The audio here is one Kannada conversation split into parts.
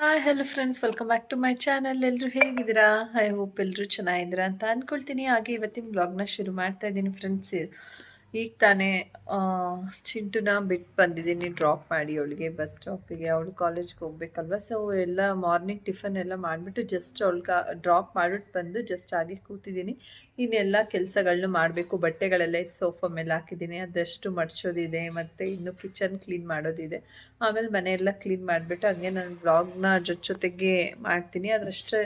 Hi hello friends welcome back to my channel ಎಲ್ಲರೂ ಹೇಗಿದ್ದೀರಾ? ಐ ಹೋಪ್ ಎಲ್ಲರೂ ಚೆನ್ನಾಗಿದ್ದೀರಾ ಅಂತ ಅಂದ್ಕೊಳ್ತೀನಿ ಹಾಗೆ ಇವತ್ತಿನ ಬ್ಲಾಗ್ನ ಶುರು ಮಾಡ್ತಾ ಇದ್ದೀನಿ ಫ್ರೆಂಡ್ಸ್ ಈಗ ತಾನೇ ಚಿಂಟುನ ಬಿಟ್ಟು ಬಂದಿದ್ದೀನಿ ಡ್ರಾಪ್ ಮಾಡಿ ಅವಳಿಗೆ ಬಸ್ ಸ್ಟಾಪಿಗೆ ಅವಳು ಕಾಲೇಜ್ಗೆ ಹೋಗ್ಬೇಕಲ್ವ? ಸೊ ಎಲ್ಲ ಮಾರ್ನಿಂಗ್ ಟಿಫನ್ ಎಲ್ಲ ಮಾಡಿಬಿಟ್ಟು ಜಸ್ಟ್ ಅವಳಿಗೆ ಡ್ರಾಪ್ ಮಾಡಿಬಿಟ್ಟು ಬಂದು ಜಸ್ಟ್ ಆಗಿ ಕೂತಿದ್ದೀನಿ. ಇನ್ನೆಲ್ಲ ಕೆಲಸಗಳನ್ನ ಮಾಡಬೇಕು, ಬಟ್ಟೆಗಳೆಲ್ಲ ಇದು ಸೋಫಾ ಮೇಲೆ ಹಾಕಿದ್ದೀನಿ. ಅದಷ್ಟು ಮಡ್ಚೋದಿದೆ, ಮತ್ತು ಇನ್ನು ಕಿಚನ್ ಕ್ಲೀನ್ ಮಾಡೋದಿದೆ. ಆಮೇಲೆ ಮನೆಯೆಲ್ಲ ಕ್ಲೀನ್ ಮಾಡಿಬಿಟ್ಟು ಹಂಗೆ ನಾನು ಬ್ಲಾಗ್ನ ಜೊತೆ ಜೊತೆಗೆ ಮಾಡ್ತೀನಿ. ಅದರಷ್ಟೇ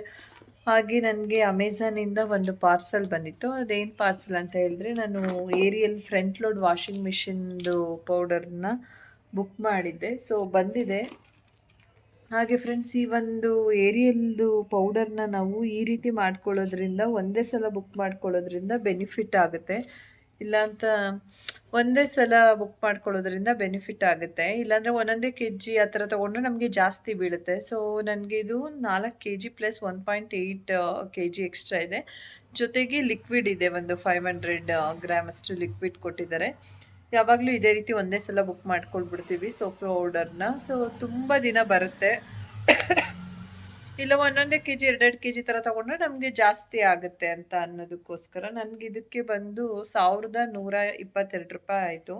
ಹಾಗೆ ನನಗೆ ಅಮೆಝಾನಿಂದ ಒಂದು ಪಾರ್ಸಲ್ ಬಂದಿತ್ತು. ಅದೇನು ಪಾರ್ಸಲ್ ಅಂತ ಹೇಳಿದ್ರೆ ನಾನು ಏರಿಯಲ್ ಫ್ರಂಟ್ ಲೋಡ್ ವಾಷಿಂಗ್ ಮಿಷಿನ್ದು ಪೌಡರ್ನ ಬುಕ್ ಮಾಡಿದ್ದೆ. ಸೊ ಬಂದಿದೆ. ಹಾಗೆ ಫ್ರೆಂಡ್ಸ್ ಈ ಒಂದು ಏರಿಯಲ್ದು ಪೌಡರ್ನ ನಾವು ಈ ರೀತಿ ಮಾಡ್ಕೊಳ್ಳೋದ್ರಿಂದ, ಒಂದೇ ಸಲ ಬುಕ್ ಮಾಡ್ಕೊಳ್ಳೋದ್ರಿಂದ ಬೆನಿಫಿಟ್ ಆಗುತ್ತೆ. ಇಲ್ಲ ಅಂತ ಒಂದೇ ಸಲ ಬುಕ್ ಮಾಡ್ಕೊಳ್ಳೋದ್ರಿಂದ ಬೆನಿಫಿಟ್ ಆಗುತ್ತೆ. ಇಲ್ಲಾಂದರೆ ಒಂದೊಂದೇ ಕೆ ಜಿ ಆ ಥರ ತೊಗೊಂಡ್ರೆ ನಮಗೆ ಜಾಸ್ತಿ ಬೀಳುತ್ತೆ. ಸೊ ನನಗೆ ಇದು ನಾಲ್ಕು K G plus one point eight K G extra ಇದೆ. ಜೊತೆಗೆ ಲಿಕ್ವಿಡ್ ಇದೆ, ಒಂದು ಫೈವ್ ಹಂಡ್ರೆಡ್ ಗ್ರಾಮ್ ಅಷ್ಟು ಲಿಕ್ವಿಡ್ ಕೊಟ್ಟಿದ್ದಾರೆ. ಯಾವಾಗಲೂ ಇದೇ ರೀತಿ ಒಂದೇ ಸಲ ಬುಕ್ ಮಾಡ್ಕೊಳ್ಬಿಡ್ತೀವಿ ಸೋಪ್ ಪೌಡರ್ನ ಸೊ ತುಂಬ ದಿನ ಬರುತ್ತೆ. ಇಲ್ಲ ಒಂದೊಂದೇ ಕೆ ಜಿ ಎರಡೆರಡು ಕೆ ಜಿ ಥರ ತಗೊಂಡ್ರೆ ನಮಗೆ ಜಾಸ್ತಿ ಆಗುತ್ತೆ ಅಂತ ಅನ್ನೋದಕ್ಕೋಸ್ಕರ ನನಗೆ ಇದಕ್ಕೆ ಬಂದು ಸಾವಿರದ ನೂರ ಇಪ್ಪತ್ತೆರಡು ರೂಪಾಯಿ ಆಯಿತು.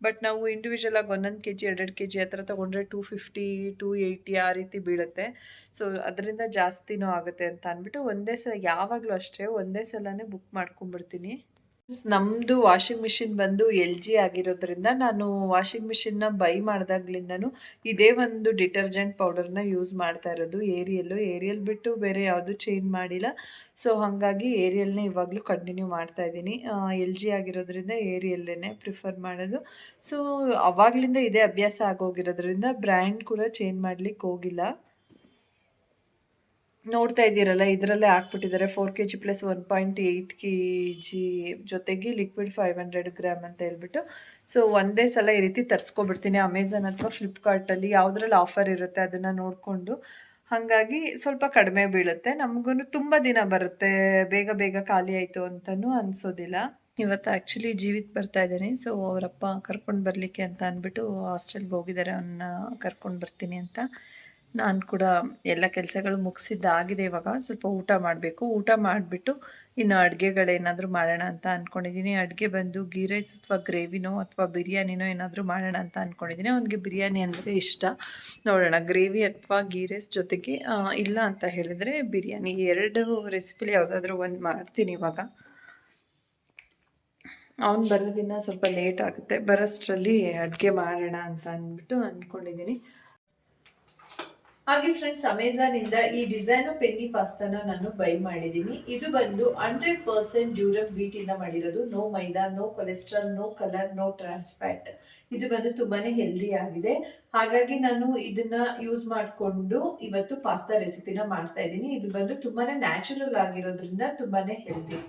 ಬಟ್ ನಾವು ಇಂಡಿವಿಜುವಲ್ ಆಗಿ ಒಂದೊಂದು ಕೆ ಜಿ ಎರಡೆರಡು ಕೆ ಜಿ ಆ ಥರ ತೊಗೊಂಡ್ರೆ ಟೂ ಫಿಫ್ಟಿ ಟೂ ಏಯ್ಟಿ ಆ ರೀತಿ ಬೀಳುತ್ತೆ. ಸೊ ಅದರಿಂದ ಜಾಸ್ತಿನೂ ಆಗುತ್ತೆ ಅಂತ ಅಂದ್ಬಿಟ್ಟು ಒಂದೇ ಸಲ, ಯಾವಾಗಲೂ ಅಷ್ಟೇ ಒಂದೇ ಸಲನೇ ಬುಕ್ ಮಾಡ್ಕೊಂಬಿಡ್ತೀನಿ ನಮ್ಮದು ವಾಷಿಂಗ್ ಮಿಷಿನ್ ಬಂದು ಎಲ್ ಜಿ ಆಗಿರೋದ್ರಿಂದ ನಾನು ವಾಷಿಂಗ್ ಮಿಷಿನ್ನ ಬೈ ಮಾಡಿದಾಗ್ಲಿಂದನೂ ಇದೇ ಒಂದು ಡಿಟರ್ಜೆಂಟ್ ಪೌಡರ್ನ ಯೂಸ್ ಮಾಡ್ತಾ ಇರೋದು. ಏರಿಯಲ್ಲು ಏರಿಯಲ್ ಬಿಟ್ಟು ಬೇರೆ ಯಾವುದು ಚೇಂಜ್ ಮಾಡಿಲ್ಲ. ಸೊ ಹಾಗಾಗಿ ಏರಿಯಲ್ನೇ ಇವಾಗಲೂ ಕಂಟಿನ್ಯೂ ಮಾಡ್ತಾ ಇದ್ದೀನಿ. ಎಲ್ ಜಿ ಆಗಿರೋದ್ರಿಂದ ಏರಿಯಲ್ಲೇ ಪ್ರಿಫರ್ ಮಾಡೋದು. ಸೊ ಅವಾಗಲಿಂದ ಇದೇ ಅಭ್ಯಾಸ ಆಗೋಗಿರೋದ್ರಿಂದ ಬ್ರ್ಯಾಂಡ್ ಕೂಡ ಚೇಂಜ್ ಮಾಡ್ಲಿಕ್ಕೆ ಹೋಗಿಲ್ಲ. ನೋಡ್ತಾ ಇದ್ದೀರಲ್ಲ, ಇದರಲ್ಲೇ ಹಾಕ್ಬಿಟ್ಟಿದ್ದಾರೆ. Four K G plus one point eight K G ಜೊತೆಗೆ ಲಿಕ್ವಿಡ್ ಫೈವ್ ಹಂಡ್ರೆಡ್ ಗ್ರಾಮ್ ಅಂತ ಹೇಳ್ಬಿಟ್ಟು. ಸೊ ಒಂದೇ ಸಲ ಈ ರೀತಿ ತರಿಸ್ಕೊಬಿಡ್ತೀನಿ. ಅಮೆಝಾನ್ ಅಥವಾ ಫ್ಲಿಪ್ಕಾರ್ಟಲ್ಲಿ ಯಾವುದ್ರಲ್ಲಿ ಆಫರ್ ಇರುತ್ತೆ ಅದನ್ನು ನೋಡಿಕೊಂಡು. ಹಾಗಾಗಿ ಸ್ವಲ್ಪ ಕಡಿಮೆ ಬೀಳುತ್ತೆ. ನಮಗೂ ತುಂಬ ದಿನ ಬರುತ್ತೆ. ಬೇಗ ಬೇಗ ಖಾಲಿ ಆಯಿತು ಅಂತಲೂ ಅನಿಸೋದಿಲ್ಲ. ಇವತ್ತು ಆ್ಯಕ್ಚುಲಿ ಜೀವಿತ್ ಬರ್ತಾ ಇದ್ದೀನಿ. ಸೊ ಅವರಪ್ಪ ಕರ್ಕೊಂಡು ಬರಲಿಕ್ಕೆ ಅಂತ ಅಂದ್ಬಿಟ್ಟು ಹಾಸ್ಟೆಲ್ಗೆ ಹೋಗಿದ್ದಾರೆ. ಅವನ್ನ ಕರ್ಕೊಂಡು ಬರ್ತೀನಿ ಅಂತ. ನಾನು ಕೂಡ ಎಲ್ಲ ಕೆಲಸಗಳು ಮುಗಿಸಿದ್ದಾಗಿದೆ ಇವಾಗ. ಸ್ವಲ್ಪ ಊಟ ಮಾಡಬೇಕು. ಊಟ ಮಾಡಿಬಿಟ್ಟು ಇನ್ನು ಅಡುಗೆಗಳೇನಾದರೂ ಮಾಡೋಣ ಅಂತ ಅಂದ್ಕೊಂಡಿದ್ದೀನಿ ಅಡುಗೆ ಬಂದು ಗೀ ರೈಸ್ ಅಥವಾ ಗ್ರೇವಿನೋ ಅಥವಾ ಬಿರಿಯಾನಿನೋ ಏನಾದರೂ ಮಾಡೋಣ ಅಂತ ಅಂದ್ಕೊಂಡಿದ್ದೀನಿ ಅವನಿಗೆ ಬಿರಿಯಾನಿ ಅಂದರೆ ಇಷ್ಟ. ನೋಡೋಣ. ಗ್ರೇವಿ ಅಥವಾ ಗೀ ರೈಸ್ ಜೊತೆಗೆ ಇಲ್ಲ ಅಂತ ಹೇಳಿದರೆ ಬಿರಿಯಾನಿ. ಎರಡು ರೆಸಿಪಿಲಿ ಯಾವುದಾದ್ರೂ ಒಂದು ಮಾಡ್ತೀನಿ ಇವಾಗ. ಅವ್ನು ಬರೋದಿನ ಸ್ವಲ್ಪ ಲೇಟ್ ಆಗುತ್ತೆ. ಬರೋಷ್ಟರಲ್ಲಿ ಅಡುಗೆ ಮಾಡೋಣ ಅಂತ ಅಂದ್ಬಿಟ್ಟು ಅಂದ್ಕೊಂಡಿದ್ದೀನಿ ಹಾಗೆ ಫ್ರೆಂಡ್ಸ್ ಅಮೆಝಾನ್ ಇಂದ ಈ ಡಿಸೈನ್ ಪೆನ್ನಿ ಪಾಸ್ತಾನ ನಾನು ಬೈ ಮಾಡಿದ್ದೀನಿ. ಇದು ಬಂದು ಹಂಡ್ರೆಡ್ ಪರ್ಸೆಂಟ್ ಡ್ಯೂರಮ್ ವೀಟ್ ಇಂದ ಮಾಡಿರೋದು. No maida no cholesterol no colour no trans fat ಇದು ಬಂದು ತುಂಬಾನೇ ಹೆಲ್ದಿ ಆಗಿದೆ. ಹಾಗಾಗಿ ನಾನು ಇದನ್ನ ಯೂಸ್ ಮಾಡಿಕೊಂಡು ಇವತ್ತು ಪಾಸ್ತಾ ರೆಸಿಪಿನ ಮಾಡ್ತಾ ಇದ್ದೀನಿ. ಇದು ಬಂದು ತುಂಬಾನೇ ನ್ಯಾಚುರಲ್ ಆಗಿರೋದ್ರಿಂದ ತುಂಬಾನೇ ಹೆಲ್ದಿ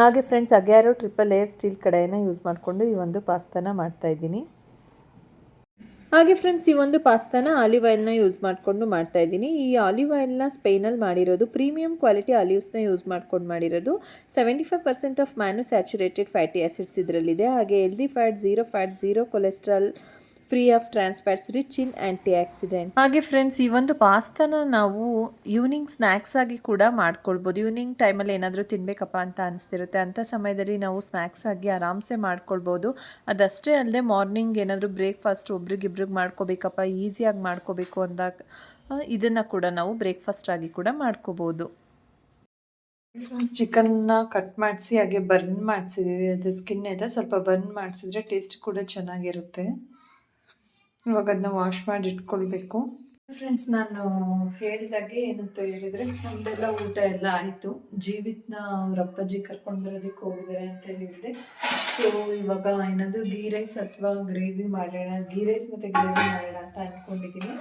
ಹಾಗೆ friends Agaro triple air steel ಕಡೆಯನ್ನು use ಮಾಡಿಕೊಂಡು ಈ ಒಂದು ಪಾಸ್ತಾನ ಮಾಡ್ತಾ ಇದ್ದೀನಿ. ಹಾಗೆ ಫ್ರೆಂಡ್ಸ್ ಈ ಒಂದು ಪಾಸ್ತಾನ ಆಲಿವ್ ಆಯಿಲ್ನ ಯೂಸ್ ಮಾಡಿಕೊಂಡು ಮಾಡ್ತಾ ಇದ್ದೀನಿ. ಈ ಆಲಿವ್ ಆಯಿಲ್ನ ಸ್ಪೇನಲ್ಲಿ ಮಾಡಿರೋದು ಪ್ರೀಮಿಯಂ ಕ್ವಾಲಿಟಿ ಆಲಿವ್ಸ್ನ ಯೂಸ್ ಮಾಡ್ಕೊಂಡು ಮಾಡಿರೋದು. Seventy five percent of monounsaturated fatty acids ಇದರಲ್ಲಿದೆ. ಹಾಗೆ healthy fat zero fat zero cholesterol free of trans fats rich in antioxidant ಹಾಗೆ ಫ್ರೆಂಡ್ಸ್ ಈ ಒಂದು ಪಾಸ್ತಾನ ನಾವು ಈವ್ನಿಂಗ್ ಸ್ನ್ಯಾಕ್ಸ್ ಆಗಿ ಕೂಡ ಮಾಡ್ಕೊಳ್ಬೋದು. ಈವ್ನಿಂಗ್ ಟೈಮಲ್ಲಿ ಏನಾದರೂ ತಿನ್ಬೇಕಪ್ಪ ಅಂತ ಅನಿಸ್ತಿರುತ್ತೆ. ಅಂಥ ಸಮಯದಲ್ಲಿ ನಾವು ಸ್ನ್ಯಾಕ್ಸ್ ಆಗಿ ಆರಾಮ್ಸೆ ಮಾಡ್ಕೊಳ್ಬೋದು. ಅದಷ್ಟೇ ಅಲ್ಲದೆ ಮಾರ್ನಿಂಗ್ ಏನಾದರೂ ಬ್ರೇಕ್ಫಾಸ್ಟ್ ಒಬ್ರಿಗಿಬ್ರಿಗೆ ಮಾಡ್ಕೋಬೇಕಪ್ಪ ಈಸಿಯಾಗಿ ಮಾಡ್ಕೋಬೇಕು ಅಂದಾಗ ಇದನ್ನು ಕೂಡ ನಾವು ಬ್ರೇಕ್ಫಾಸ್ಟ್ ಆಗಿ ಕೂಡ ಮಾಡ್ಕೋಬೋದು. ಚಿಕನ್ನ ಕಟ್ ಮಾಡಿಸಿ ಹಾಗೆ ಬರ್ನ್ ಮಾಡಿಸಿದ್ದೀವಿ ಅದು ಸ್ಕಿನ್ ಎಲ್ಲ ಸ್ವಲ್ಪ ಬರ್ನ್ ಮಾಡಿಸಿದ್ರೆ ಟೇಸ್ಟ್ ಕೂಡ ಚೆನ್ನಾಗಿರುತ್ತೆ. ಇವಾಗ ಅದನ್ನ ವಾಶ್ ಮಾಡಿ ಇಟ್ಕೊಳ್ಬೇಕು ಫ್ರೆಂಡ್ಸ್ ನಾನು ಹೇಳಿದಾಗೆ ಏನಂತ ಹೇಳಿದ್ರೆ, ನಮ್ದೆಲ್ಲ ಊಟ ಎಲ್ಲ ಆಯಿತು. ಜೀವಿತ್ನ ಅವ್ರ ಅಪ್ಪಾಜಿ ಕರ್ಕೊಂಡು ಬರೋದಕ್ಕೆ ಹೋಗಿದ್ದಾರೆ ಅಂತ ಹೇಳಿದೆ ಸೊ ಇವಾಗ ಏನದು ಗೀ ರೈಸ್ ಅಥವಾ ಗ್ರೇವಿ ಮಾಡೋಣ, ಗೀ ರೈಸ್ ಮತ್ತು ಗ್ರೇವಿ ಮಾಡೋಣ ಅಂತ ಅಂದ್ಕೊಂಡಿದ್ದೀನಿ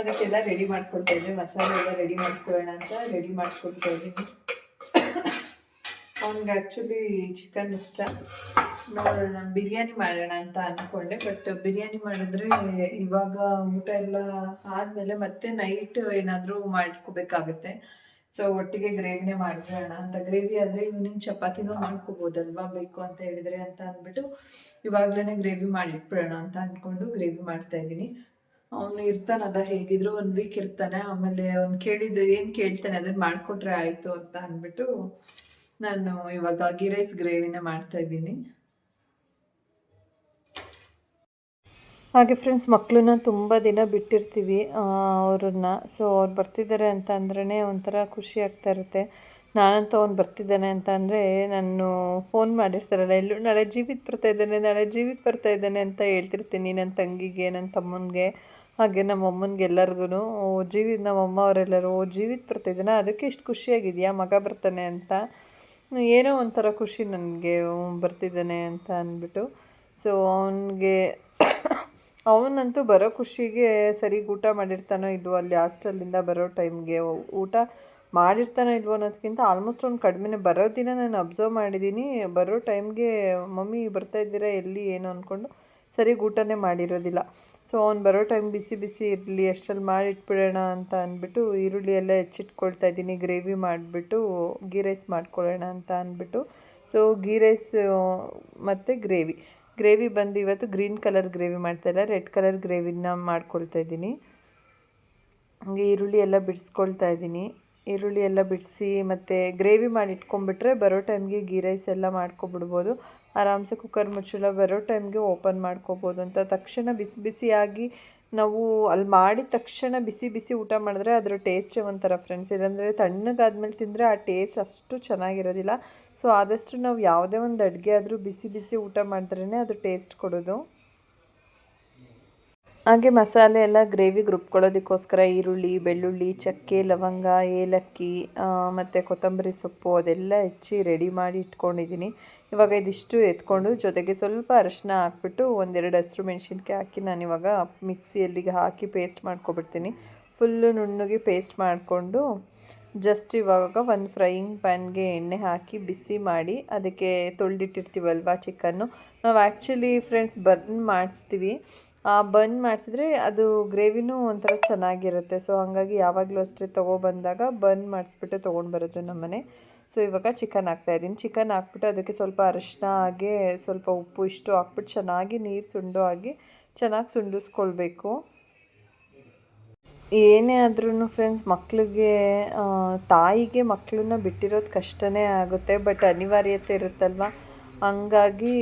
ಅದಕ್ಕೆಲ್ಲ ರೆಡಿ ಮಾಡ್ಕೊಳ್ತಾ ಇದ್ದೆ. ಮಸಾಲೆ ಎಲ್ಲ ರೆಡಿ ಮಾಡ್ಕೊಳ್ಳೋಣ ಅಂತ ರೆಡಿ ಮಾಡ್ಕೊಳ್ತಾ ಇದ್ದೀನಿ. ಅವ್ನಿಗೆ ಆ್ಯಕ್ಚುಲಿ ಚಿಕನ್ ಇಷ್ಟ. ನೋಡೋಣ ಬಿರಿಯಾನಿ ಮಾಡೋಣ ಅಂತ ಅನ್ಕೊಂಡೆ ಬಟ್ ಬಿರಿಯಾನಿ ಮಾಡಿದ್ರೆ ಇವಾಗ ಊಟ ಎಲ್ಲ ಆದ್ಮೇಲೆ ಮತ್ತೆ ನೈಟ್ ಏನಾದ್ರೂ ಮಾಡ್ಕೋಬೇಕಾಗತ್ತೆ. ಸೊ ಒಟ್ಟಿಗೆ ಗ್ರೇವಿನೇ ಮಾಡಿಬಿಡೋಣ ಅಂತ ಗ್ರೇವಿ ಆದ್ರೆ ಈವ್ನಿಂಗ್ ಚಪಾತಿನೂ ಮಾಡ್ಕೋಬಹುದಲ್ವಾ ಬೇಕು ಅಂತ ಹೇಳಿದ್ರೆ ಅಂತ ಅಂದ್ಬಿಟ್ಟು ಇವಾಗ್ಲೇನೆ ಗ್ರೇವಿ ಮಾಡಿಟ್ಬಿಡೋಣ ಅಂತ ಅನ್ಕೊಂಡು ಗ್ರೇವಿ ಮಾಡ್ತಾ ಇದ್ದೀನಿ. ಅವನು ಇರ್ತಾನಲ್ಲ, ಹೇಗಿದ್ರು ಒಂದು ವೀಕ್ ಇರ್ತಾನೆ. ಆಮೇಲೆ ಅವ್ನು ಕೇಳಿದ್ದು, ಏನು ಕೇಳ್ತಾನೆ ಅದನ್ನ ಮಾಡ್ಕೊಟ್ರೆ ಆಯಿತು ಅಂತ ಅಂದ್ಬಿಟ್ಟು ನಾನು ಇವಾಗ ಗೀ ರೈಸ್ ಗ್ರೇವಿನ ಮಾಡ್ತಾ ಇದ್ದೀನಿ. ಹಾಗೆ ಫ್ರೆಂಡ್ಸ್ ಮಕ್ಕಳನ್ನ ತುಂಬ ದಿನ ಬಿಟ್ಟಿರ್ತೀವಿ ಅವ್ರನ್ನ. ಸೊ ಅವ್ರು ಬರ್ತಿದ್ದಾರೆ ಅಂತ ಅಂದ್ರೇ ಒಂಥರ ಖುಷಿ ಆಗ್ತಾ ಇರುತ್ತೆ. ನಾನಂತೂ ಅವ್ನು ಬರ್ತಿದ್ದಾನೆ ಅಂತ ಅಂದರೆ ನಾನು ಫೋನ್ ಮಾಡಿರ್ತಾರಲ್ಲ ಎಲ್ಲೂ ನಾಳೆ ಜೀವಿತ ಬರ್ತಾ ಇದ್ದಾನೆ, ನಾಳೆ ಜೀವಿತ ಬರ್ತಾ ಇದ್ದಾನೆ ಅಂತ ಹೇಳ್ತಿರ್ತೀನಿ ನನ್ನ ತಂಗಿಗೆ ನನ್ನ ತಮ್ಮನಿಗೆ. ಹಾಗೆ ನಮ್ಮ ಅಮ್ಮನಿಗೆ ಎಲ್ಲರಿಗೂ ಓ ಜೀವಿ ನಮ್ಮ ಅಮ್ಮ ಅವರೆಲ್ಲರೂ ಜೀವಿತ್ ಬರ್ತಾ ಇದ್ದಾನೆ? ಅದಕ್ಕೆ ಇಷ್ಟು ಖುಷಿಯಾಗಿದೆಯಾ ಮಗ ಬರ್ತಾನೆ ಅಂತ. ಏನೋ ಒಂಥರ ಖುಷಿ ನನಗೆ ಬರ್ತಿದ್ದಾನೆ ಅಂತ ಅಂದ್ಬಿಟ್ಟು. ಸೊ ಅವನಿಗೆ ಅವನಂತೂ ಬರೋ ಖುಷಿಗೆ ಸರಿ ಊಟ ಮಾಡಿರ್ತಾನೋ ಇಲ್ವೋ, ಅಲ್ಲಿ ಹಾಸ್ಟೆಲಿಂದ ಬರೋ ಟೈಮ್ಗೆ ಊಟ ಮಾಡಿರ್ತಾನೋ ಇಲ್ವೋ ಅನ್ನೋದಕ್ಕಿಂತ ಆಲ್ಮೋಸ್ಟ್ ಅವ್ನು ಕಡಿಮೆನೇ ಬರೋ ದಿನ ನಾನು ಅಬ್ಸರ್ವ್ ಮಾಡಿದ್ದೀನಿ ಬರೋ ಟೈಮ್ಗೆ ಮಮ್ಮಿ ಬರ್ತಾ ಇದ್ದೀರಾ, ಎಲ್ಲಿ, ಏನು ಅಂದ್ಕೊಂಡು ಸರಿಗೆ ಊಟನೇ ಮಾಡಿರೋದಿಲ್ಲ. ಸೊ ಅವ್ನು ಬರೋ ಟೈಮ್ ಬಿಸಿ ಬಿಸಿ ಇರಲಿ, ಅಷ್ಟರಲ್ಲಿ ಮಾಡಿಟ್ಬಿಡೋಣ ಅಂತ ಅಂದ್ಬಿಟ್ಟು ಈರುಳ್ಳಿ ಎಲ್ಲ ಹೆಚ್ಚಿಟ್ಕೊಳ್ತಾ ಇದ್ದೀನಿ, ಗ್ರೇವಿ ಮಾಡಿಬಿಟ್ಟು, ಗೀ ರೈಸ್ ಮಾಡ್ಕೊಳ್ಳೋಣ ಅಂತ ಅಂದ್ಬಿಟ್ಟು. ಸೊ ಗೀ ರೈಸ್, ಮತ್ತು ಗ್ರೇವಿ. ಗ್ರೇವಿ ಬಂದು ಇವತ್ತು ಗ್ರೀನ್ ಕಲರ್ ಗ್ರೇವಿ ಮಾಡ್ತಾಯಿಲ್ಲ ರೆಡ್ ಕಲರ್ ಗ್ರೇವಿನ ಮಾಡ್ಕೊಳ್ತಾ ಇದ್ದೀನಿ. ಹಂಗೆ ಈರುಳ್ಳಿ ಎಲ್ಲ ಬಿಡಿಸ್ಕೊಳ್ತಾ ಇದ್ದೀನಿ. ಈರುಳ್ಳಿ ಎಲ್ಲ ಬಿಡಿಸಿ ಮತ್ತು ಗ್ರೇವಿ ಮಾಡಿ ಇಟ್ಕೊಂಡ್ಬಿಟ್ರೆ ಬರೋ ಟೈಮ್ಗೆ ಗೀ ರೈಸ್ ಎಲ್ಲ ಮಾಡ್ಕೊಬಿಡ್ಬೋದು. ಆರಾಮ್ಸೆ ಕುಕ್ಕರ್ ಮುಚ್ಚಳ ಬರೋ ಟೈಮ್ಗೆ ಓಪನ್ ಮಾಡ್ಕೋಬೋದು ಅಂತ ತಕ್ಷಣ ಬಿಸಿ ಬಿಸಿಯಾಗಿ ನಾವು ಅಲ್ಲಿ ಮಾಡಿದ ತಕ್ಷಣ ಬಿಸಿ ಬಿಸಿ ಊಟ ಮಾಡಿದ್ರೆ ಅದರ ಟೇಸ್ಟೇ ಒಂಥರ ಫ್ರೆಂಡ್ಸ್ ಇಲ್ಲಾಂದರೆ ತಣ್ಣಗಾದ್ಮೇಲೆ ತಿಂದರೆ ಆ ಟೇಸ್ಟ್ ಅಷ್ಟು ಚೆನ್ನಾಗಿರೋದಿಲ್ಲ. ಸೊ ಆದಷ್ಟು ನಾವು ಯಾವುದೇ ಒಂದು ಅಡುಗೆ ಆದರೂ ಬಿಸಿ ಬಿಸಿ ಊಟ ಮಾಡಿದ್ರೇ ಅದು ಟೇಸ್ಟ್ ಕೊಡೋದು. ಹಾಗೆ ಮಸಾಲೆ ಎಲ್ಲ ಗ್ರೇವಿಗೆ ರುಬ್ಕೊಳ್ಳೋದಕ್ಕೋಸ್ಕರ ಈರುಳ್ಳಿ, ಬೆಳ್ಳುಳ್ಳಿ, ಚಕ್ಕೆ, ಲವಂಗ, ಏಲಕ್ಕಿ ಮತ್ತು ಕೊತ್ತಂಬರಿ ಸೊಪ್ಪು ಅದೆಲ್ಲ ಹೆಚ್ಚಿ ರೆಡಿ ಮಾಡಿ ಇಟ್ಕೊಂಡಿದ್ದೀನಿ. ಇವಾಗ ಇದಿಷ್ಟು ಎತ್ಕೊಂಡು ಜೊತೆಗೆ ಸ್ವಲ್ಪ ಅರಶಿನ ಹಾಕ್ಬಿಟ್ಟು ಒಂದೆರಡು ಹಸಿರು ಮೆಣಸಿನ್ಕಾಯಿ ಹಾಕಿ ನಾನು ಇವಾಗ ಮಿಕ್ಸಿಯಲ್ಲಿಗೆ ಹಾಕಿ ಪೇಸ್ಟ್ ಮಾಡ್ಕೊಬಿಡ್ತೀನಿ. ಫುಲ್ಲು ನುಣ್ಣಗೆ ಪೇಸ್ಟ್ ಮಾಡಿಕೊಂಡು ಜಸ್ಟ್ ಇವಾಗ ಒಂದು ಫ್ರೈಯಿಂಗ್ ಪ್ಯಾನ್ಗೆ ಎಣ್ಣೆ ಹಾಕಿ ಬಿಸಿ ಮಾಡಿ ಅದಕ್ಕೆ ತೊಳೆದಿಟ್ಟಿರ್ತೀವಲ್ವ ಚಿಕನ್ನು ನಾವು ಆ್ಯಕ್ಚುಲಿ ಫ್ರೆಂಡ್ಸ್ ಬರ್ನ್ ಮಾಡಿಸ್ತೀವಿ. ಬನ್ ಮಾಡಿಸಿದ್ರೆ ಅದು ಗ್ರೇವಿನೂ ಒಂಥರ ಚೆನ್ನಾಗಿರುತ್ತೆ. ಸೊ ಹಾಗಾಗಿ ಯಾವಾಗಲೂ ಅಷ್ಟೇ ತೊಗೊಬಂದಾಗ ಬನ್ ಮಾಡಿಸ್ಬಿಟ್ಟು ತೊಗೊಂಡು ಬರೋದು ನಮ್ಮನೆ ಸೊ ಇವಾಗ ಚಿಕನ್ ಹಾಕ್ತಾಯಿದ್ದೀನಿ ಚಿಕನ್ ಹಾಕ್ಬಿಟ್ಟು ಅದಕ್ಕೆ ಸ್ವಲ್ಪ ಅರಿಶಿನ ಹಾಗೆ ಸ್ವಲ್ಪ ಉಪ್ಪು ಇಷ್ಟು ಹಾಕ್ಬಿಟ್ಟು ಚೆನ್ನಾಗಿ ನೀರು ಸುಂಡು ಆಗಿ ಚೆನ್ನಾಗಿ ಸುಂಡಿಸ್ಕೊಳ್ಬೇಕು. ಏನೇ ಆದ್ರೂ ಫ್ರೆಂಡ್ಸ್ ಮಕ್ಕಳಿಗೆ ತಾಯಿಗೆ ಮಕ್ಕಳನ್ನ ಬಿಟ್ಟಿರೋದು ಕಷ್ಟನೇ ಆಗುತ್ತೆ. ಬಟ್ ಅನಿವಾರ್ಯತೆ ಇರುತ್ತಲ್ವ? ಹಂಗಾಗಿ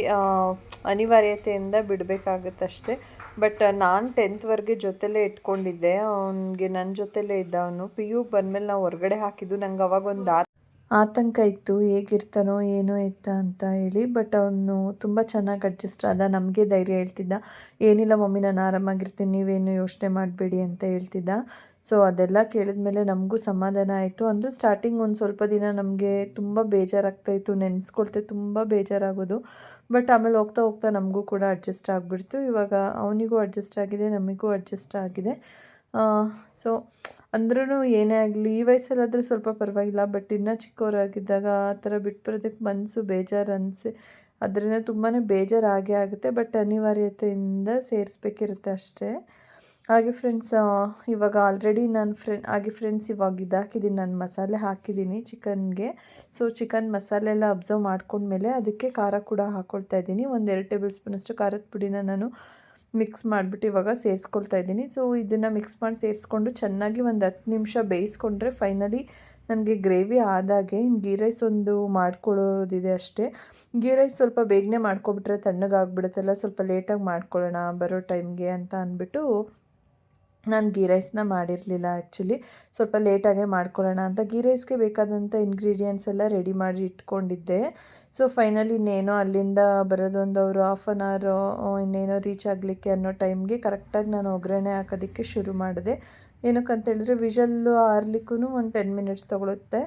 ಅನಿವಾರ್ಯತೆಯಿಂದ ಬಿಡಬೇಕಾಗುತ್ತಷ್ಟೇ. ಬಟ್ ನಾನು ಟೆಂತ್ವರೆಗೆ ಜೊತೆಲೇ ಇಟ್ಕೊಂಡಿದ್ದೆ. ಅವನಿಗೆ ನನ್ನ ಜೊತೆಲೇ ಇದ್ದ ಅವನು. ಪಿ ಯು ಬಂದಮೇಲೆ ನಾವು ಹೊರಗಡೆ ಹಾಕಿದ್ದು ನಂಗೆ ಅವಾಗ ಒಂದು ಆತಂಕ ಇತ್ತು, ಹೇಗಿರ್ತಾನೋ ಏನೋ ಎತ್ತ ಅಂತ ಹೇಳಿ ಬಟ್ ಅವನು ತುಂಬ ಚೆನ್ನಾಗಿ ಅಡ್ಜಸ್ಟ್ ಆದ, ನಮಗೆ ಧೈರ್ಯ ಹೇಳ್ತಿದ್ದ. ಏನಿಲ್ಲ ಮಮ್ಮಿ, ನಾನು ಆರಾಮಾಗಿರ್ತೀನಿ, ನೀವೇನು ಯೋಚನೆ ಮಾಡಬೇಡಿ ಅಂತ ಹೇಳ್ತಿದ್ದ. ಸೊ ಅದೆಲ್ಲ ಕೇಳಿದ ಮೇಲೆ ನಮಗೂ ಸಮಾಧಾನ ಆಯಿತು. ಅಂದರೂ ಸ್ಟಾರ್ಟಿಂಗ್ ಒಂದು ಸ್ವಲ್ಪ ದಿನ ನಮಗೆ ತುಂಬ ಬೇಜಾರಾಗ್ತಾಯಿತ್ತು ನೆನೆಸ್ಕೊಳ್ತೆ ತುಂಬ ಬೇಜಾರಾಗೋದು. ಬಟ್ ಆಮೇಲೆ ಹೋಗ್ತಾ ಹೋಗ್ತಾ ನಮಗೂ ಕೂಡ ಅಡ್ಜಸ್ಟ್ ಆಗಿಬಿಡ್ತು. ಇವಾಗ ಅವನಿಗೂ ಅಡ್ಜಸ್ಟ್ ಆಗಿದೆ, ನಮಗೂ ಅಡ್ಜಸ್ಟ್ ಆಗಿದೆ. ಸೊ ಅಂದ್ರೂ ಏನೇ ಆಗಲಿ, ಈ ವಯಸ್ಸಲ್ಲಾದರೂ ಸ್ವಲ್ಪ ಪರವಾಗಿಲ್ಲ ಬಟ್ ಇನ್ನೂ ಚಿಕ್ಕವರಾಗಿದ್ದಾಗ ಆ ಥರ ಬಿಟ್ಬಿಡೋದಕ್ಕೆ ಮನಸ್ಸು ಬೇಜಾರು ಅನಿಸಿ ಅದರಿಂದ ತುಂಬಾ ಬೇಜಾರಾಗೇ ಆಗುತ್ತೆ ಬಟ್ ಅನಿವಾರ್ಯತೆಯಿಂದ ಸೇರಿಸ್ಬೇಕಿರುತ್ತೆ ಅಷ್ಟೇ. ಹಾಗೆ ಫ್ರೆಂಡ್ಸ್ ಇವಾಗ ಆಲ್ರೆಡಿ ನಾನು ಫ್ರೆಂಡ್ ಹಾಗೆ ಫ್ರೆಂಡ್ಸ್ ಇವಾಗ ಇದಾಕಿದ್ದೀನಿ ನಾನು ಮಸಾಲೆ ಹಾಕಿದ್ದೀನಿ ಚಿಕನ್ಗೆ. ಸೊ ಚಿಕನ್ ಮಸಾಲೆ ಎಲ್ಲ ಅಬ್ಸರ್ವ್ ಮಾಡ್ಕೊಂಡ್ಮೇಲೆ ಅದಕ್ಕೆ ಖಾರ ಕೂಡ ಹಾಕ್ಕೊಳ್ತಾ ಇದ್ದೀನಿ. ಒಂದು ಎರಡು ಟೇಬಲ್ ಸ್ಪೂನಷ್ಟು ಖಾರದ ಪುಡಿನ ನಾನು ಮಿಕ್ಸ್ ಮಾಡಿಬಿಟ್ಟು ಇವಾಗ ಸೇರಿಸ್ಕೊಳ್ತಾ ಇದ್ದೀನಿ. ಸೊ ಇದನ್ನು ಮಿಕ್ಸ್ ಮಾಡಿ ಸೇರಿಸ್ಕೊಂಡು ಚೆನ್ನಾಗಿ ಒಂದು ಹತ್ತು ನಿಮಿಷ ಬೇಯಿಸ್ಕೊಂಡ್ರೆ ಫೈನಲಿ ನನಗೆ ಗ್ರೇವಿ ಆದಾಗೆ ಗೀ ರೈಸ್ ಒಂದು ಮಾಡ್ಕೊಳ್ಳೋದಿದೆ ಅಷ್ಟೇ. ಗೀ ರೈಸ್ ಸ್ವಲ್ಪ ಬೇಗನೆ ಮಾಡ್ಕೊಬಿಟ್ರೆ ತಣ್ಣಗಾಗ್ಬಿಡುತ್ತಲ್ಲ, ಸ್ವಲ್ಪ ಲೇಟಾಗಿ ಮಾಡ್ಕೊಳ್ಳೋಣ ಬರೋ ಟೈಮ್ಗೆ ಅಂತ ಅಂದ್ಬಿಟ್ಟು ನಾನು ಗೀ ರೈಸ್ನ ಮಾಡಿರಲಿಲ್ಲ ಆ್ಯಕ್ಚುಲಿ ಸ್ವಲ್ಪ ಲೇಟಾಗೆ ಮಾಡ್ಕೊಳ್ಳೋಣ ಅಂತ. ಗೀ ರೈಸ್ಗೆ ಬೇಕಾದಂಥ ಇಂಗ್ರೀಡಿಯೆಂಟ್ಸ್ ಎಲ್ಲ ರೆಡಿ ಮಾಡಿ ಇಟ್ಕೊಂಡಿದ್ದೆ. ಸೊ ಫೈನಲಿ ಇನ್ನೇನೋ ಅಲ್ಲಿಂದ ಬರೋದೊಂದು ಅವರು ಹಾಫ್ ಆನ್ ಅವರು ಇನ್ನೇನೋ ರೀಚ್ ಆಗಲಿಕ್ಕೆ ಅನ್ನೋ ಟೈಮ್ಗೆ ಕರೆಕ್ಟಾಗಿ ನಾನು ಒಗ್ಗರಣೆ ಹಾಕೋದಕ್ಕೆ ಶುರು ಮಾಡಿದೆ. ಏನಕ್ಕೆ ಅಂತ ಹೇಳಿದ್ರೆ ವಿಷಲ್ಲು ಆರ್ಲಿಕ್ಕೂ ಒಂದು ಟೆನ್ ಮಿನಿಟ್ಸ್ ತೊಗೊಳುತ್ತೆ.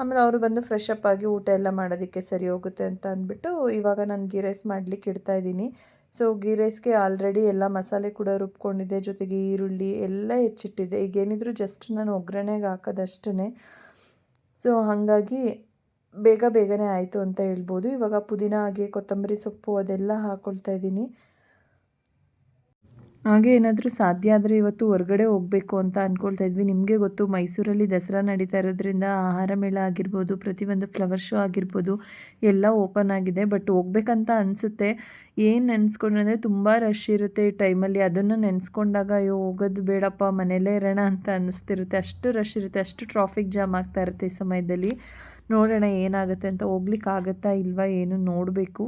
ಆಮೇಲೆ ಅವರು ಬಂದು ಫ್ರೆಶ್ ಅಪ್ ಆಗಿ ಊಟ ಎಲ್ಲ ಮಾಡೋದಕ್ಕೆ ಸರಿ ಹೋಗುತ್ತೆ ಅಂತ ಅಂದ್ಬಿಟ್ಟು ಇವಾಗ ನಾನು ಗೀ ರೈಸ್ ಮಾಡಲಿಕ್ಕೆ ಇಡ್ತಾಯಿದ್ದೀನಿ ಸೊ ಗೀ ರೈಸ್ಗೆ ಆಲ್ರೆಡಿ ಎಲ್ಲ ಮಸಾಲೆ ಕೂಡ ರುಬ್ಕೊಂಡಿದ್ದೆ, ಜೊತೆಗೆ ಈರುಳ್ಳಿ ಎಲ್ಲ ಹೆಚ್ಚಿಟ್ಟಿದ್ದೆ. ಈಗೇನಿದ್ರು ಜಸ್ಟ್ ನಾನು ಒಗ್ಗರಣೆಗೆ ಹಾಕೋದಷ್ಟೇ ಸೊ ಹಾಗಾಗಿ ಬೇಗ ಬೇಗನೆ ಆಯಿತು ಅಂತ ಹೇಳ್ಬೋದು. ಇವಾಗ ಪುದೀನ ಹಾಗೆ ಕೊತ್ತಂಬರಿ ಸೊಪ್ಪು ಅದೆಲ್ಲ ಹಾಕ್ಕೊಳ್ತಾ ಇದ್ದೀನಿ. ಹಾಗೆ ಏನಾದರೂ ಸಾಧ್ಯ ಆದರೆ ಇವತ್ತು ಹೊರಗಡೆ ಹೋಗಬೇಕು ಅಂತ ಅಂದ್ಕೊಳ್ತಾ ಇದ್ವಿ. ನಿಮಗೆ ಗೊತ್ತು, ಮೈಸೂರಲ್ಲಿ ದಸರಾ ನಡೀತಾ ಇರೋದ್ರಿಂದ ಆಹಾರ ಮೇಳ ಆಗಿರ್ಬೋದು, ಪ್ರತಿಯೊಂದು ಫ್ಲವರ್ ಶೋ ಆಗಿರ್ಬೋದು ಎಲ್ಲ ಓಪನ್ ಆಗಿದೆ. ಬಟ್ ಹೋಗ್ಬೇಕಂತ ಅನಿಸುತ್ತೆ. ಏನು ನೆನೆಸ್ಕೊಂಡ್ರೆ ತುಂಬ ರಶ್ ಇರುತ್ತೆ ಈ ಟೈಮಲ್ಲಿ ಅದನ್ನು ನೆನೆಸ್ಕೊಂಡಾಗ ಅಯ್ಯೋ, ಹೋಗೋದು ಬೇಡಪ್ಪ, ಮನೇಲೇ ಇರೋಣ ಅಂತ ಅನ್ನಿಸ್ತಿರುತ್ತೆ ಅಷ್ಟು ರಶ್ ಇರುತ್ತೆ. ಅಷ್ಟು ಟ್ರಾಫಿಕ್ ಜಾಮ್ ಆಗ್ತಾ ಇರುತ್ತೆ ಈ ಸಮಯದಲ್ಲಿ. ನೋಡೋಣ ಏನಾಗುತ್ತೆ ಅಂತ. ಹೋಗ್ಲಿಕ್ಕೆ ಆಗುತ್ತಾ ಇಲ್ವಾ, ಏನು ನೋಡಬೇಕು.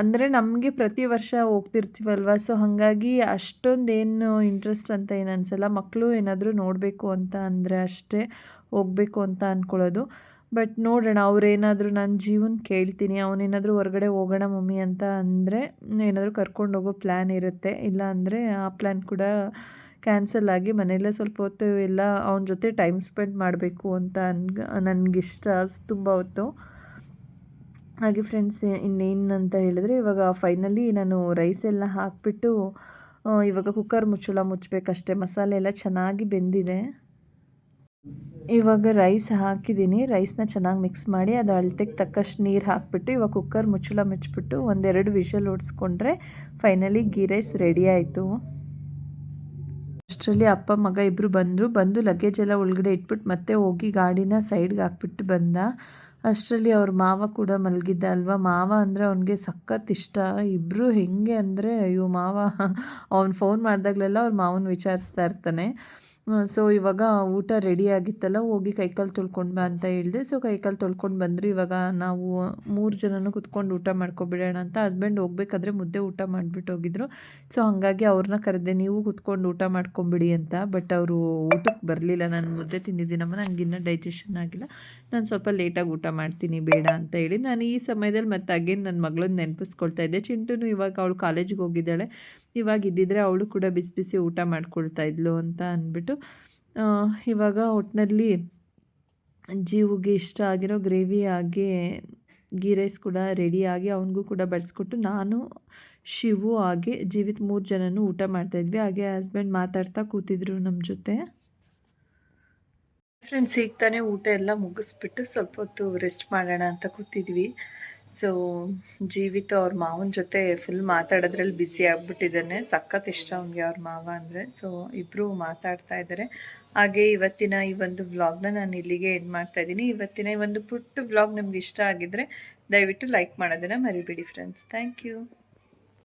ಅಂದರೆ ನಮಗೆ ಪ್ರತಿ ವರ್ಷ ಹೋಗ್ತಿರ್ತೀವಲ್ವ? ಸೊ ಹಾಗಾಗಿ ಅಷ್ಟೊಂದೇನು ಇಂಟ್ರೆಸ್ಟ್ ಅಂತ ಏನು ಅನಿಸಲ್ಲ. ಮಕ್ಕಳು ಏನಾದರೂ ನೋಡಬೇಕು ಅಂತ ಅಂದರೆ ಅಷ್ಟೇ ಹೋಗಬೇಕು ಅಂತ ಅಂದ್ಕೊಳ್ಳೋದು ಬಟ್ ನೋಡೋಣ, ಅವ್ರೇನಾದರೂ ನನ್ನ ಜೀವನ ಕೇಳ್ತೀನಿ, ಅವನೇನಾದರೂ ಹೊರಗಡೆ ಹೋಗೋಣ ಮಮ್ಮಿ ಅಂತ ಅಂದರೆ ಏನಾದರೂ ಕರ್ಕೊಂಡು ಹೋಗೋ ಪ್ಲ್ಯಾನ್ ಇರುತ್ತೆ. ಇಲ್ಲ ಅಂದರೆ ಆ ಪ್ಲ್ಯಾನ್ ಕೂಡ ಕ್ಯಾನ್ಸಲ್ ಆಗಿ ಮನೆಯಲ್ಲೇ ಸ್ವಲ್ಪ ಹೊತ್ತು ಎಲ್ಲ ಅವನ ಜೊತೆ ಟೈಮ್ ಸ್ಪೆಂಡ್ ಮಾಡಬೇಕು ಅಂತ ಅನ್ಗ ನನಗಿಷ್ಟ ತುಂಬ ಹೊತ್ತು. ಹಾಗೆ ಫ್ರೆಂಡ್ಸ್ ಇನ್ನೇನು ಅಂತ ಹೇಳಿದ್ರೆ ಇವಾಗ ಫೈನಲಿ ನಾನು ರೈಸ್ ಎಲ್ಲ ಹಾಕಿಬಿಟ್ಟು ಇವಾಗ ಕುಕ್ಕರ್ ಮುಚ್ಚಳ ಮುಚ್ಚಬೇಕಷ್ಟೆ, ಮಸಾಲೆ ಎಲ್ಲ ಚೆನ್ನಾಗಿ ಬೆಂದಿದೆ. ಇವಾಗ ರೈಸ್ ಹಾಕಿದ್ದೀನಿ ರೈಸ್ನ ಚೆನ್ನಾಗಿ ಮಿಕ್ಸ್ ಮಾಡಿ ಅದು ಅಳತೆಗೆ ತಕ್ಕಷ್ಟು ನೀರು ಹಾಕಿಬಿಟ್ಟು, ಇವಾಗ ಕುಕ್ಕರ್ ಮುಚ್ಚಳ ಮುಚ್ಚಿಬಿಟ್ಟು ಒಂದೆರಡು ವಿಷಲ್ ಓಡಿಸ್ಕೊಂಡ್ರೆ ಫೈನಲಿ ಗೀ ರೈಸ್ ರೆಡಿ ಆಯಿತು. ಅಷ್ಟರಲ್ಲಿ ಅಪ್ಪ, ಮಗ ಇಬ್ಬರು ಬಂದರು, ಬಂದು ಲಗೇಜ್ ಎಲ್ಲ ಒಳಗಡೆ ಇಟ್ಬಿಟ್ಟು ಮತ್ತೆ ಹೋಗಿ ಗಾಡಿನ ಸೈಡ್ಗೆ ಹಾಕ್ಬಿಟ್ಟು ಬಂದ. ಅಷ್ಟರಲ್ಲಿ ಅವ್ರ ಮಾವ ಕೂಡ ಮಲಗಿದ್ದ ಅಲ್ವಾ? ಮಾವ ಅಂದರೆ ಅವನಿಗೆ ಸಖತ್ ಇಷ್ಟ. ಇಬ್ಬರು ಹೆಂಗೆ ಅಂದರೆ, ಅಯ್ಯೋ ಮಾವ, ಅವ್ನು ಫೋನ್ ಮಾಡಿದಾಗಲೆಲ್ಲ ಅವ್ರ ಮಾವನ ವಿಚಾರಿಸ್ತಾ ಇರ್ತಾನೆ. ಸೊ ಇವಾಗ ಊಟ ರೆಡಿ ಆಗಿತ್ತಲ್ಲ, ಹೋಗಿ ಕೈಕಾಲು ತೊಳ್ಕೊಂಡು ಬಾ ಅಂತ ಹೇಳಿದೆ. ಸೊ ಕೈಕಾಲು ತೊಳ್ಕೊಂಡು ಬಂದರು, ಇವಾಗ ನಾವು ಮೂರು ಜನನೂ ಕುತ್ಕೊಂಡು ಊಟ ಮಾಡ್ಕೊಬಿಡೋಣ ಅಂತ ಹಸ್ಬೆಂಡ್ ಹೋಗ್ಬೇಕಾದ್ರೆ ಮುದ್ದೆ ಊಟ ಮಾಡಿಬಿಟ್ಟು ಹೋಗಿದ್ರು. ಸೊ ಹಾಗಾಗಿ ಅವ್ರನ್ನ ಕರೆದೆ, ನೀವು ಕುತ್ಕೊಂಡು ಊಟ ಮಾಡ್ಕೊಂಬಿಡಿ ಅಂತ. ಬಟ್ ಅವರು ಊಟಕ್ಕೆ ಬರಲಿಲ್ಲ. ನಾನು ಮುದ್ದೆ ತಿಂದಿದ್ದೀನಮ್ಮ ನನಗೆ ಇನ್ನೂ ಡೈಜೆಷನ್ ಆಗಿಲ್ಲ. ನಾನು ಸ್ವಲ್ಪ ಲೇಟಾಗಿ ಊಟ ಮಾಡ್ತೀನಿ, ಬೇಡ ಅಂತ ಹೇಳಿ ನಾನು ಈ ಸಮಯದಲ್ಲಿ ಮತ್ತೆ ಅಗೇನ್ ನನ್ನ ಮಗಳನ್ನ ನೆನಪಿಸ್ಕೊಳ್ತಾ ಇದ್ದೆ. ಚಿಂಟುನು ಇವಾಗ ಅವಳು ಕಾಲೇಜಿಗೆ ಹೋಗಿದ್ದಾಳೆ. ಇವಾಗ ಇದ್ದಿದ್ರೆ ಅವಳು ಕೂಡ ಬಿಸಿ ಬಿಸಿ ಊಟ ಮಾಡ್ಕೊಳ್ತಾ ಇದ್ಲು ಅಂತ ಅಂದ್ಬಿಟ್ಟು ಇವಾಗ ಒಟ್ಟಿನಲ್ಲಿ ಜೀವಿಗೆ ಇಷ್ಟ ಆಗಿರೋ ಗ್ರೇವಿ ಆಗಿ ಗೀ ರೈಸ್ ಕೂಡ ರೆಡಿಯಾಗಿ ಅವನಿಗೂ ಕೂಡ ಬಡಿಸ್ಕೊಟ್ಟು ನಾನು, ಶಿವು ಹಾಗೆ ಜೀವಿತ ಮೂರು ಜನನೂ ಊಟ ಮಾಡ್ತಾಯಿದ್ವಿ ಹಾಗೆ ಹಸ್ಬೆಂಡ್ ಮಾತಾಡ್ತಾ ಕೂತಿದ್ರು ನಮ್ಮ ಜೊತೆ. ಫ್ರೆಂಡ್ಸ್ ಈಗ ತಾನೇ ಊಟ ಎಲ್ಲ ಮುಗಿಸ್ಬಿಟ್ಟು ಸ್ವಲ್ಪ ಹೊತ್ತು ರೆಸ್ಟ್ ಮಾಡೋಣ ಅಂತ ಕೂತಿದ್ವಿ. ಸೊ ಜೀವಿತ ಅವ್ರ ಮಾವನ ಜೊತೆ ಫುಲ್ ಮಾತಾಡೋದ್ರಲ್ಲಿ ಬ್ಯುಸಿ ಆಗ್ಬಿಟ್ಟಿದ್ದಾನೆ. ಸಖತ್ ಇಷ್ಟ ಅವ್ನಿಗೆ ಅವ್ರ ಮಾವ ಅಂದರೆ. ಸೊ ಇಬ್ಬರು ಮಾತಾಡ್ತಾ ಇದ್ದಾರೆ ಹಾಗೆ ಇವತ್ತಿನ ಈ ಒಂದು ವ್ಲಾಗ್ನ ನಾನು ಇಲ್ಲಿಗೆ ಎಂಡ್ ಮಾಡ್ತಾ ಇದ್ದೀನಿ. ಇವತ್ತಿನ ಈ ಒಂದು ಪುಟ್ಟ ವ್ಲಾಗ್ ನಿಮ್ಗೆ ಇಷ್ಟ ಆಗಿದ್ರೆ ದಯವಿಟ್ಟು ಲೈಕ್ ಮಾಡೋದನ್ನು ಮರಿಬೇಡಿ ಫ್ರೆಂಡ್ಸ್ ಥ್ಯಾಂಕ್ ಯು